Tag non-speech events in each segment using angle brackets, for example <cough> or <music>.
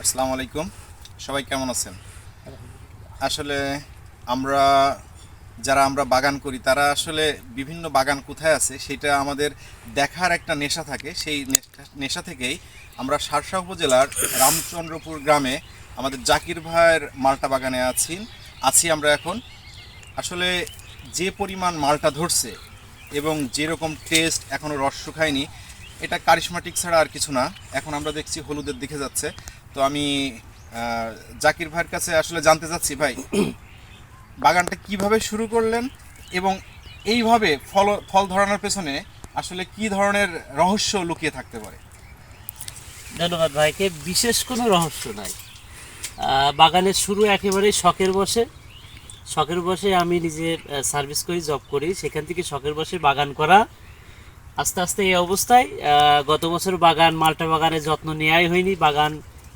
আসসালামু আলাইকুম। সবাই কেমন আছেন? আসলে আমরা যারা আমরা বাগান করি তারা আসলে বিভিন্ন বাগান কোথায় আছে সেটা আমাদের দেখার একটা নেশা থাকে। সেই নেশা- নেশা থেকেই আমরা সারসা উপজেলার রামচন্দ্রপুর গ্রামে আমাদের জাকির ভাইয়ের মালটা বাগানে আছি আছি আমরা এখন। আসলে যে পরিমাণ মালটা ধরছে এবং যেরকম টেস্ট এখনও রস শুকায়নি এটা কারিশমাটিক ছাড়া আর কিছু না। এখন আমরা দেখছি হলুদের দিকে যাচ্ছে। তো আমি জাকির ভাইয়ের কাছে আসলে জানতে চাচ্ছি, ভাই, <clears throat> বাগানটা কীভাবে শুরু করলেন এবং এইভাবে ফল ফল ধরানোর পেছনে আসলে কি ধরনের রহস্য লুকিয়ে থাকতে পারে? ধন্যবাদ ভাইকে। বিশেষ কোনো রহস্য নাই। বাগানের শুরু একেবারেই শখের বসে। শখের বসে আমি নিজে সার্ভিস করি জব করি। সেখান থেকে শখের বসে বাগান করা। আস্তে আস্তে এই অবস্থায় গত বছর বাগান, মালটা বাগানের যত্ন নেওয়াই হয়নি। বাগান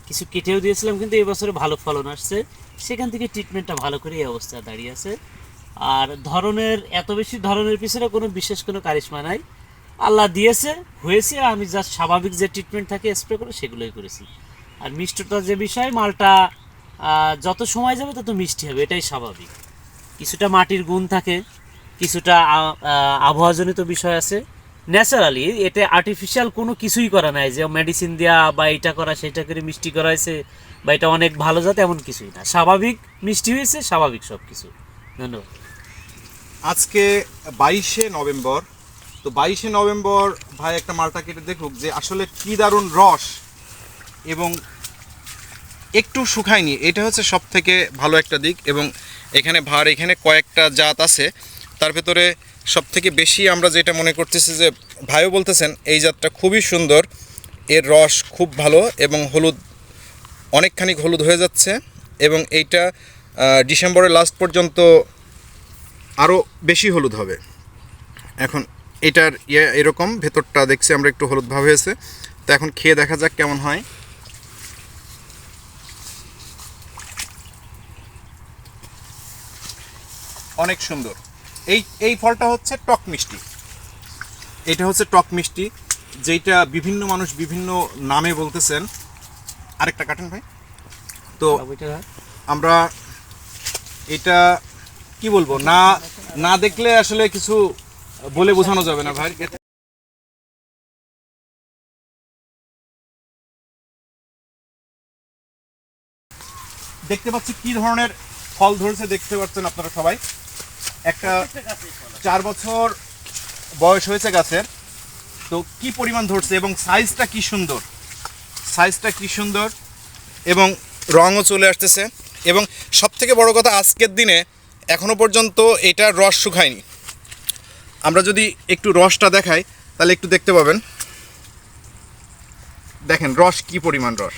কিছু কেটেও দিয়েছিলাম, কিন্তু এই বছরে ভালো ফলন আসছে। সেখান থেকে ট্রিটমেন্টটা ভালো করে এই অবস্থায় দাঁড়িয়ে আছে। আর ধরনের, এত বেশি ধরনের পিছনে কোনো বিশেষ কোনো কারিশমা নাই। আল্লাহ দিয়েছে, হয়েছে, আমি জাস্ট স্বাভাবিক যে ট্রিটমেন্ট থাকে স্প্রে করে সেগুলোই করেছি। আর মিষ্টতার যে বিষয়, মালটা যত সময় যাবে তত মিষ্টি হবে, এটাই স্বাভাবিক। কিছুটা মাটির গুণ থাকে, কিছুটা আবহাওয়াজনিত বিষয় আছে। ন্যাচারালি এতে আর্টিফিশিয়াল কোনো কিছুই করা নাই যে মেডিসিন দেওয়া বা এটা করা, সেটা করে মিষ্টি করা হয়েছে বা এটা অনেক ভালো জাত, এমন কিছুই না। স্বাভাবিক মিষ্টি হয়েছে, স্বাভাবিক সব কিছু ধন্যবাদ আজকে বাইশে নভেম্বর, তো বাইশে নভেম্বর ভাই একটা মালটা কেটে দেখুক যে আসলে কি দারুণ রস এবং একটু শুকায়নি। এটা হচ্ছে সব থেকে ভালো একটা দিক এবং এখানে ভার, এখানে কয়েকটা জাত আছে। তার ভেতরে সব থেকে বেশি আমরা যেটা মনে করতেছি যে ভাইও বলতেছেন, এই জাতটা খুবই সুন্দর। এর রস খুব ভালো এবং হলুদ, অনেকখানি হলুদ হয়ে যাচ্ছে এবং এইটা ডিসেম্বরের লাস্ট পর্যন্ত আরও বেশি হলুদ হবে। এখন এটার ইয়ে এরকম, ভেতরটা দেখছি আমরা একটু হলুদ ভাব হয়েছে। তো এখন খেয়ে দেখা যাক কেমন হয়। অনেক সুন্দর। এই এই ফলটা হচ্ছে টক মিষ্টি। এটা হচ্ছে টক মিষ্টি যেটা বিভিন্ন মানুষ বিভিন্ন নামে বলতেছেন। আরেকটা কাটেন ভাই। তো। আমরা এটা কি বলব? না না দেখলে আসলে কিছু বলে বোঝানো যাবে না ভাই। দেখতে পাচ্ছি কি ধরনের ফল ধরেছে দেখতে পাচ্ছেন আপনারা সবাই। একটা চার বছর বয়স হয়েছে গাছের। তো কি পরিমাণ ধরছে এবং সাইজটা কি সুন্দর? সাইজটা কি সুন্দর? এবং রঙও চলে আসতেছে। এবং সব থেকে বড় কথা, আজকের দিনে এখনও পর্যন্ত এটার রস শুকায়নি। আমরা যদি একটু রসটা দেখাই, তাহলে একটু দেখতে পাবেন। দেখেন, রস কি পরিমাণ রস?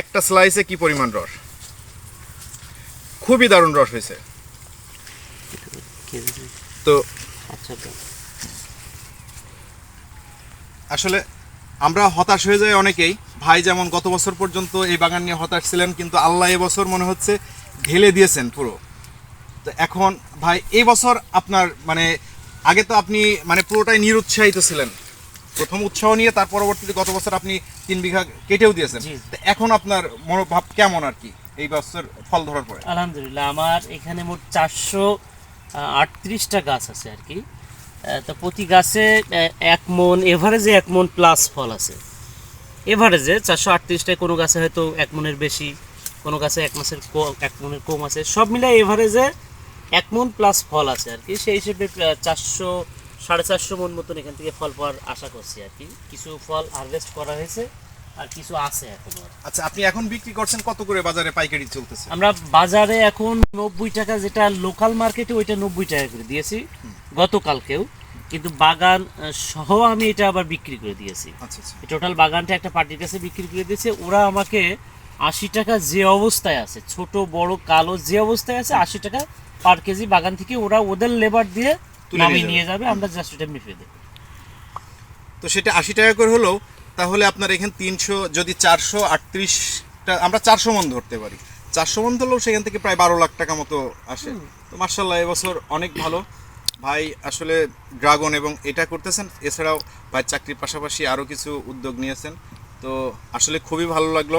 একটা স্লাইসে কি পরিমাণ রস? খুবই দারুণ রস হয়েছে। তো আচ্ছা তো। আসলে আমরা হতাশ হয়ে যাই অনেকেই। ভাই যেমন গত বছর পর্যন্ত এই বাগান নিয়ে হতাশ ছিলেন কিন্তু আল্লাহ এবছর মনে হচ্ছে ঢেলে দিয়েছেন পুরো। তো এখন ভাই এই বছর আপনার মানে আগে তো আপনি মানে পুরোটাই নিরুৎসাহিত ছিলেন। প্রথম উৎসাহ নিয়ে তার পরবর্তীতে গত বছর আপনি তিন বিঘা কেটেও দিয়েছেন। তো এখন আপনার মনোভাব কেমন আর কি? এই বছর ফল ধরার পরে? আলহামদুলিল্লাহ, আমার এখানে মোট চারশো আটত্রিশটা গাছ আছে আর কি। তো প্রতি গাছে এক মন, এভারেজে এক মন প্লাস ফল আছে। এভারেজে চারশো আটত্রিশটায় কোনো গাছে হয়তো এক মনের বেশি, কোনো গাছে এক মাসের এক মনের কম আছে। সব মিলে এভারেজে এক মন প্লাস ফল আছে আর কি। সেই হিসেবে চারশো, সাড়ে চারশো মন মতন এখান থেকে ফল পাওয়ার আশা করছি আর কি। কিছু ফল হারভেস্ট করা হয়েছে। আর কিছু আছে এখনও। আচ্ছা আপনি এখন বিক্রি করছেন কত করে বাজারে পাইকারি চলতেছে? আমরা বাজারে এখন নব্বই টাকা যেটা লোকাল মার্কেটে ওইটা নব্বই টাকা করে দিয়েছি গতকালকেও। কিন্তু বাগান সহ আমি এটা আবার বিক্রি করে দিয়েছি। আচ্ছা আচ্ছা। টোটাল বাগানটা একটা পার্টির কাছে বিক্রি করে দিয়েছে ওরা আমাকে আশি টাকা যে অবস্থায় আছে ছোট বড় কালো যে অবস্থায় আছে আশি টাকা পার কেজি বাগান থেকে ওরা ওদের লেবার দিয়ে নামিয়ে নিয়ে যাবে। আমরা জাস্ট ওটা মেপে দেবো। তো সেটা আশি টাকা করে হলেও তাহলে আপনার এখানে তিনশো যদি চারশো আটত্রিশটা আমরা চারশো মন ধরতে পারি। চারশো মন ধরলেও সেখান থেকে প্রায় বারো লাখ টাকা মতো আসে। তো মার্শাল্লাহ এবছর অনেক ভালো। ভাই আসলে ড্রাগন এবং এটা করতেছেন। এছাড়াও ভাই চাকরির পাশাপাশি আরও কিছু উদ্যোগ নিয়েছেন। তো আসলে খুবই ভালো লাগল।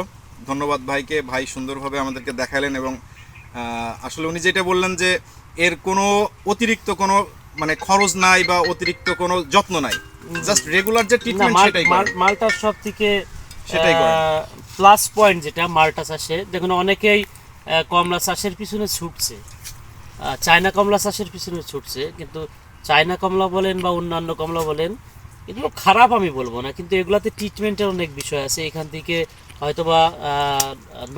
ধন্যবাদ ভাইকে। ভাই সুন্দরভাবে আমাদেরকে দেখালেন এবং আসলে উনি যেটা বললেন যে এর কোনো অতিরিক্ত কোনো মানে খরচ নাই বা অতিরিক্ত কোনো যত্ন নাই। জাস্ট রেগুলার যে ট্রিটমেন্ট সেটাই করেন। মালটার সব থেকে সেটাই করেন। প্লাস পয়েন্ট যেটা মালটা চাষে। দেখুন অনেকেই কমলা চাষের পিছনে ছুটছে। চায়না কমলা চাষের পিছনে ছুটছে কিন্তু চায়না কমলা বলেন বা অন্যান্য কমলা বলেন এগুলো খারাপ আমি বলব না কিন্তু এগুলাতে ট্রিটমেন্টের অনেক বিষয় আছে। এখান থেকে হয়তোবা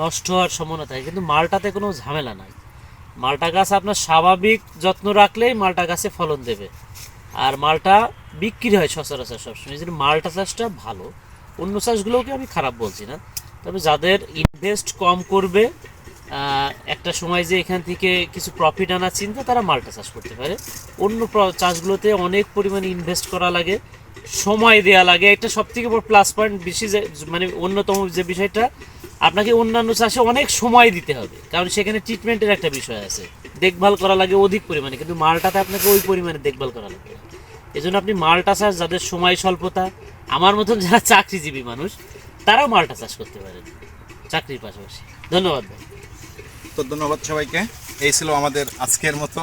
নষ্ট হওয়ার সম্ভাবনা থাকে কিন্তু মালটাতে কোনো ঝামেলা নাই। মালটা গাছ আপনার স্বাভাবিক যত্ন রাখলেই মালটা গাছে ফলন দেবে। আর মালটা বিক্রি হয় সচরাচর সবসময়। জন্য মালটা চাষটা ভালো। অন্য চাষগুলোকে আমি খারাপ বলছি না। তবে যাদের ইনভেস্ট কম করবে একটা সময় যে এখান থেকে কিছু প্রফিট আনার চিন্তা, তারা মালটা চাষ করতে পারে। অন্য চাষগুলোতে অনেক পরিমাণে ইনভেস্ট করা লাগে, সময় দেওয়া লাগে। এটা সব থেকে বড় প্লাস পয়েন্ট বেশি যে মানে অন্যতম যে বিষয়টা, আপনাকে অন্যান্য চাষে অনেক সময় দিতে হবে। কারণ সেখানে ট্রিটমেন্টের একটা বিষয় আছে। দেখভাল করা লাগে অধিক পরিমাণে, কিন্তু মালটাতে আপনাকে ওই পরিমাণে দেখভাল করা লাগে। এই জন্য আপনি মালটা চাষ, যাদের সময় স্বল্পতা, আমার মতন যারা চাকরিজীবী মানুষ, তারাও মালটা চাষ করতে পারেন, চাকরির পাশাপাশি। ধন্যবাদ ভাই। তো ধন্যবাদ সবাইকে। এই ছিল আমাদের আজকের মতো।